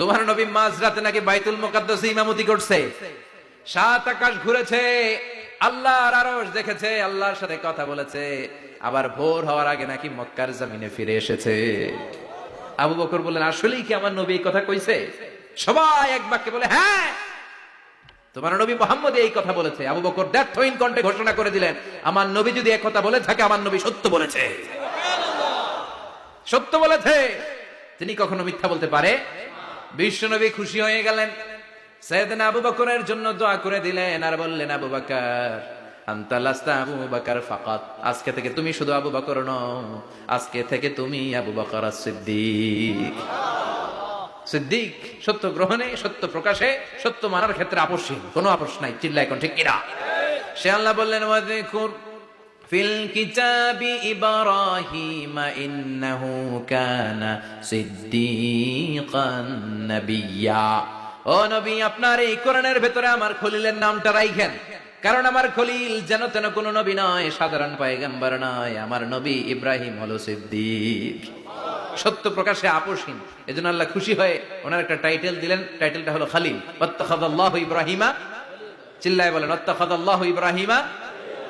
তোমার নবী মাঝরাতে নাকি বাইতুল মুকাদ্দাসে ইমামতি করছে। সাত আকাশ ঘুরেছে, আল্লাহর আরশ দেখেছে, আল্লাহর সাথে কথা বলেছে। আবার ভোর হওয়ার আগে নাকি মক্কার জমিনে ফিরে এসেছে। আবু বকর বললেন, আসলেই কি আমার নবী এই কথা কইছে? সবাই এক বাক্যে বলে হ্যাঁ তোমার নবী মোহাম্মদ এই কথা বলেছে। আবু বকর দ্ব্যর্থহীন কণ্ঠে ঘোষণা করে দিলেন, আমার নবী যদি এক কথা বলে থাকে, আমার নবী সত্য বলেছে। সত্য বলেছে। তিনি কখনো মিথ্যা বলতে পারে বিশ্ব নবী খুশি হয়ে গেলেন। সৈয়দনা আবু বকরের জন্য দোয়া করে দিলেন আর বললেন, আবু বকর আন্তালাস্তা আবু বকর ফাকাত। আজকে থেকে তুমি শুধু আবু বকর নও, আজকে থেকে তুমি আবু বকর সিদ্দিক। সিদ্দিক সত্য গ্রহণে, সত্য প্রকাশে, সত্য মানার ক্ষেত্রে আপসহীন কোনো আপস নাই চিল্লা এখন ঠিক কিনা? সে আল্লাহ বললেন, ওয়াযকুর ফিল কিতাবি ইব্রাহিম ইন্নাহু কানা সিদ্দিকান নাবিয়্যা ও নবী, আপনার এই কোরআনের ভেতরে আমার খলিলের নামটা রাইখেন। কারণ আমার খলিল যেন তেন কোন নবী নয়, সাধারণ পয়গম্বর নয়, আমার নবী ইব্রাহিম হলো সিদ্দিক। সত্য প্রকাশে আপোষহীন, এজন্য আল্লাহ খুশি হয়ে ওনার একটা টাইটেল দিলেন, টাইটেলটা হলো খালিল। ওয়াত্তাখাদাল্লাহু ইব্রাহিমা। চিল্লায় বলেন ওয়াত্তাখাদাল্লাহু ইব্রাহিমা।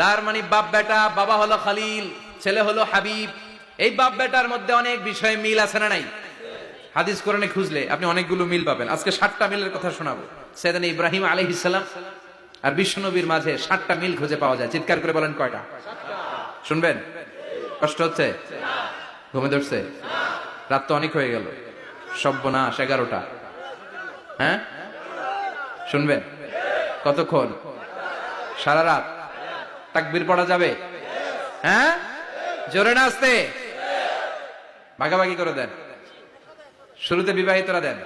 তার মানে বাপ বেটা, বাবা হলো খালিল, ছেলে হলো হাবিব। এই বাপ বেটার মধ্যে অনেক বিষয়ে মিল আছে না নাই? হাদিস কোরআনে খুঁজলে আপনি অনেকগুলো মিল পাবেন। আজকে ষাটটা মিলের কথা শোনাবো। সেদিন ইব্রাহিম আলাইহিস সালাম আর বিশ্বনবীর মাঝে ষাটটা মিল খুঁজে পাওয়া যায়। চিৎকার করে বলেন কয়টা? শুনবেন? কষ্ট হচ্ছে? ঘুমে ধরছে? রাত তো অনেক হয়ে গেল। সব্যনাশ এগারোটা। হ্যাঁ? শুনবেন? কতক্ষণ? সারা রাত? তাকবির পড়া যাবে? হ্যাঁ? জোরে না আসতে? ভাগাভাগি করে দেন। শুরুতে বিবাহিতরা দেন।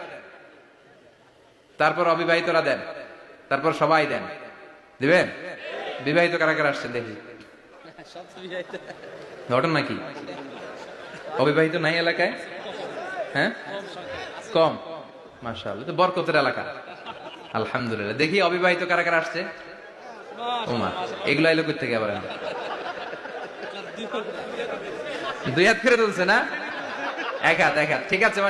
তারপর অবিবাহিতরা দেন। তারপর সবাই দেন। দিবেন? বিবাহিত কারা কারা আসছেন দেখি। ঘটনা কি অবিবাহিত নাই এলাকায়? হ্যাঁ? কম। মাশাল তো বরকতের এলাকা। আলহামদুলিল্লাহ। দেখি অবিবাহিত কারা কারা আসছে। এগুলো থেকে আবার? দুই হাত তুলছে না? এক হাত এক হাত। ঠিক আছে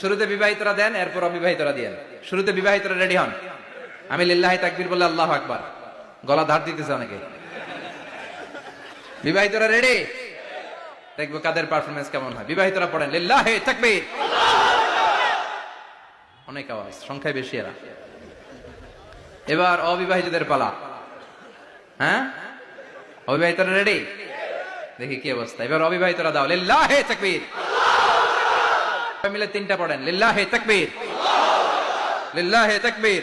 শুরুতে বিবাহিতরা দেন, এরপর অবিবাহিতরা শুরুতে বিবাহিতরা রেডি হন। আমি লিল্লাহি তাকবীর বলে আল্লাহ আকবার। গলা ধার দিতেছে অনেকে। বিবাহিতরা রেডি? দেখব কাদের পারফরমেন্স কেমন হয়। বিবাহিতরা পড়েন, লিল্লাহি তাকবীর। অনেক আওয়াজ, সংখ্যায় বেশি এরা। এবার অবিবাহিতদের পালা। হ্যাঁ? অবিবাহিতরা রেডি দেখি কি অবস্থা। এবার অবিবাহিতরা দাও। লিল্লাহি তাকবীর। মিলে তিনটা পড়েন। লিল্লাহি তাকবীর। লিল্লাহি তাকবীর।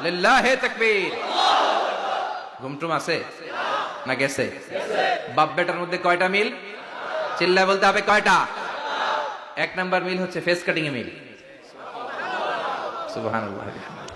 লিল্লাহি তাকবীর। ঘুমটুম আছে? না গেছে? বাপ বেটার মধ্যে কয়টা মিল? চিল্লা বলতে হবে কয়টা? এক নাম্বার মিল হচ্ছে ফেস কাটিং এ মিল। সুবহানাল্লাহ।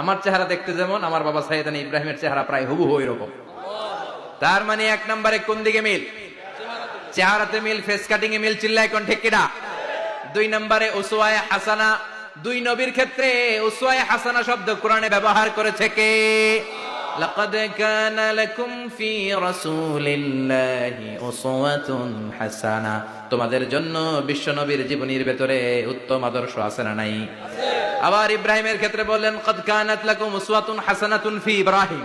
আমার চেহারা দেখতে যেমন, আমার বাবা সাইয়েদানি ইব্রাহিমের চেহারা প্রায় হুবহু এরকম। তার মানে এক নম্বরে কোন দিকে মিল? চেহারাতে মিল ফেস কাটিং এ মিল, চিল্লায় কোন ঠিক দুই নম্বরে উসওয়ায়ে হাসানা, দুই নবীর ক্ষেত্রে উসওয়ায়ে হাসানা শব্দ কোরআনে ব্যবহার করেছে কে? লাকাদ কানা লাকুম ফি রাসূলিল্লাহি উসওয়াতুন হাসানা। তোমাদের জন্য বিশ্ব নবীর জীবনীর ভেতরে উত্তম আদর্শ আছে না নাই? আবার ইব্রাহিমের ক্ষেত্রে বললেন, কদ কানাত লাকুম উসওয়াতুন হাসানাতুন ফি ইব্রাহিম।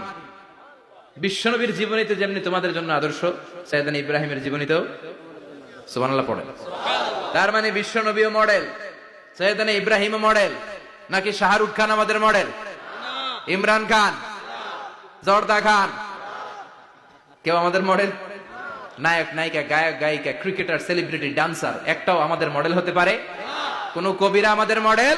বিশ্বনবীর জীবনীতে যেমনি তোমাদের জন্য আদর্শ সাইদান ইব্রাহিমের জীবনীতেও সুবহানাল্লাহ পড়ে। তার মানে বিশ্বনবীও মডেল সৈয়দানা ইব্রাহিম মডেল নাকি শাহরুখ খান আমাদের মডেল ইমরান খান, জর্দা খান। কেউ আমাদের মডেল নায়ক, নায়িকা, গায়ক, গায়িকা ক্রিকেটার সেলিব্রিটি ডান্সার একটাও আমাদের মডেল হতে পারে। কোন কবিরা আমাদের মডেল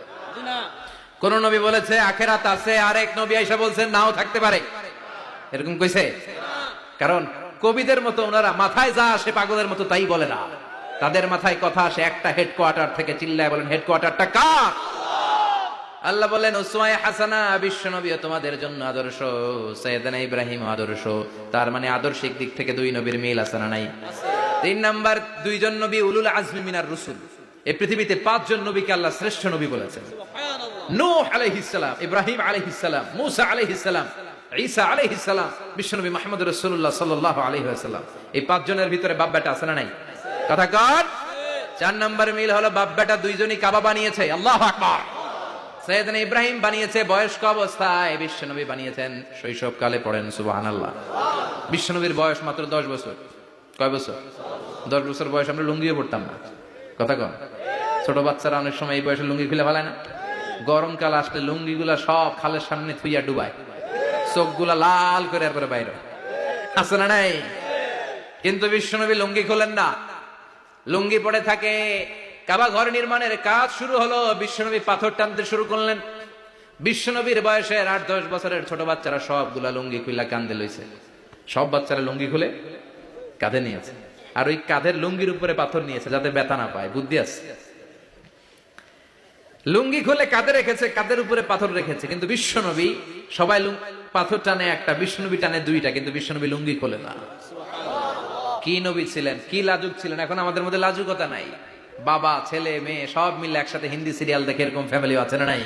কোন নবী বলেছে, আখেরাত আছে। আরেক নবী আইসা বলছেন নাও থাকতে পারে। এরকম কইছে? কারণ কবিদের মতো ওনারা মাথায় যা আসে পাগলের মতো তাই বলে না। তাদের মাথায় কথা আসে একটা হেডকোয়ার্টার থেকে চিল্লায় বলেন হেডকোয়ার্টারটা কার? আল্লাহ বলেন উসমায় হাসানা, বিশ্ব নবী তোমাদের জন্য আদর্শ। সৈয়দানা ইব্রাহিম আদর্শ। তার মানে আদর্শিক দিক থেকে দুই নবীর মিল আছে না নাই? তিন নাম্বার, দুইজন নবী উলুল আজমি মিনার রসুল। এই পৃথিবীতে পাঁচজন নবীকে আল্লাহ শ্রেষ্ঠ নবী বলেছেন। নূহ আলাইহিস সালাম, ইব্রাহিম আলাইহিস সালাম, মুসা আলাইহিস সালাম, ঈসা আলাইহিস সালাম, বিশ্বনবী মুহাম্মদ রাসূলুল্লাহ সাল্লাল্লাহু আলাইহি ওয়াসাল্লাম। এই পাঁচজনের ভিতরে বাপ বেটা আছে না নাই? কথা কর চার নম্বর মিল হলো বাপ বেটা দুইজনই কাবা বানিয়েছে। আল্লাহু আকবার। সৈয়দনা ইব্রাহিম বানিয়েছে, বয়স্ক অবস্থায় বিশ্বনবী বানিয়েছেন। শৈশবকালে পড়েন, সুবহানাল্লাহ। বিশ্বনবীর বয়স মাত্র দশ বছর। কয় বছর? দশ বছর বয়স, আমরা লুঙ্গিও পড়তাম না। কথা কন। ছোট বাচ্চারা অনেক সময় এই বয়সে লুঙ্গি খুলে ফেলায় না। গরমকাল আসলে লুঙ্গিগুলা সব খালের সামনে থুইয়া ডুবায়। চোখগুলা লাল করে এরপরে বাইরে আছে না নাই? কিন্তু বিশ্বনবী লুঙ্গি খোলেন না। লুঙ্গি পড়ে থাকে, কাবা ঘর নির্মাণের কাজ শুরু হলো, বিশ্বনবী পাথর টানতে শুরু করলেন। বিশ্বনবীর বয়সের আট দশ বছরের ছোট বাচ্চারা সবগুলা লুঙ্গি খুইলা কান্দে লইছে। সব বাচ্চারা লুঙ্গি খুলে কাঁধে নিয়েছে আর ওই কাঁধের লুঙ্গির উপরে পাথর নিয়েছে যাতে ব্যথা না পায়। বুদ্ধি আছে? লুঙ্গি খুলে কাঁধে রেখেছে, কাঁধের উপরে পাথর রেখেছে। কিন্তু বিশ্বনবী সবাই পাথর টানে একটা বিশ্বনবী টানে দুইটা, কিন্তু বিশ্বনবী লুঙ্গি খোলে না। কি নবী ছিলেন? কি লাজুক ছিলেন? এখন আমাদের মধ্যে লাজুকতা নাই। বাবা, ছেলে, মেয়ে, সব মিলে একসাথে হিন্দি সিরিয়াল দেখে এরকম ফ্যামিলি আছে না নাই?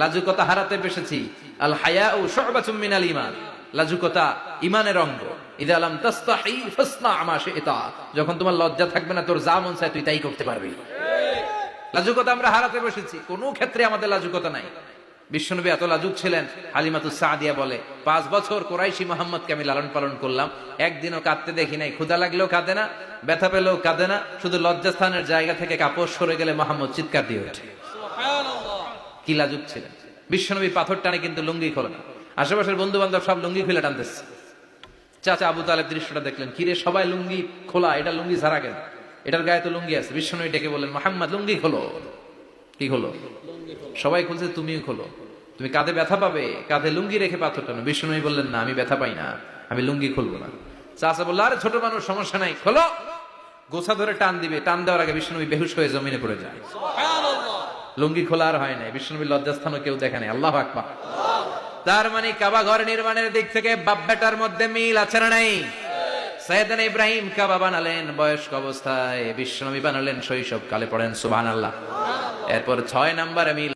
লাজুকতা হারাতে পেরেছি আল হায়া ও সহবাচুম মিনাল ইমান লাজুকতা ইমানের অঙ্গ। তাস্তাহি ফাসনা যখন তোমার লজ্জা থাকবে না তোর যা মন চায় তুই তাই করতে পারবি। লাজুকতা আমরা হারাতে বসেছি। কোনো ক্ষেত্রে আমাদের লাজুকতা নাই। বিশ্বনবী এত লাজুক ছিলেন হালিমাতু সাদিয়া বলে পাঁচ বছর কোরাইশি মোহাম্মদকে আমি লালন পালন করলাম। একদিনও কাঁদতে দেখি নাই। ক্ষুদা লাগলেও কাঁদে না ব্যথা পেলেও কাঁদে না। শুধু লজ্জাস্থানের জায়গা থেকে কাপড় সরে গেলে মোহাম্মদ চিৎকার দিয়ে ওঠে। কি লাজুক ছিলেন? বিশ্বনবী পাথর টানে কিন্তু লুঙ্গি খোলে না আশেপাশের বন্ধু বান্ধব সব লুঙ্গি খুলে টানতেছে। চাচা আবু তালেব দৃশ্যটা দেখলেন কিরে সবাই লুঙ্গি খোলা এটা লুঙ্গি ছাড়া কেন? এটার গায়ে তো লুঙ্গি আছে। বিশ্বনবী ডেকে বললেন মোহাম্মদ লুঙ্গি খোলো। কি খোলো? সবাই খুলছে তুমিও খোলো। তুমি কাঁধে ব্যথা পাবে? কাঁধে লুঙ্গি রেখে পাথর টানো। বিশ্বনবী বললেন না আমি ব্যথা পাই না আমি লুঙ্গি খুলবো না। চাচা বলল আরে ছোট মানুষ সমস্যা নাই খোলো। গোছা ধরে টান দিবে। টান দেওয়ার আগে বিষ্ণু বেহুশ হয়ে জমিনে পড়ে যায়। লুঙ্গি খোলা আর হয় নাই। বিষ্ণুনবীর লজ্জাস্থানও কেউ দেখে নাই। আল্লাহ আকবার। তার মানে কাবা ঘর নির্মাণের দিক থেকে বাপ বেটার মধ্যে মিল আছে না নাই? সৈয়দান ইব্রাহিম কাবা বানালেন বয়স্ক অবস্থায় বিশ্বনবী বানালেন শৈশব কালে পড়েন, সুবহানাল্লাহ। এরপর ছয় নম্বরে মিল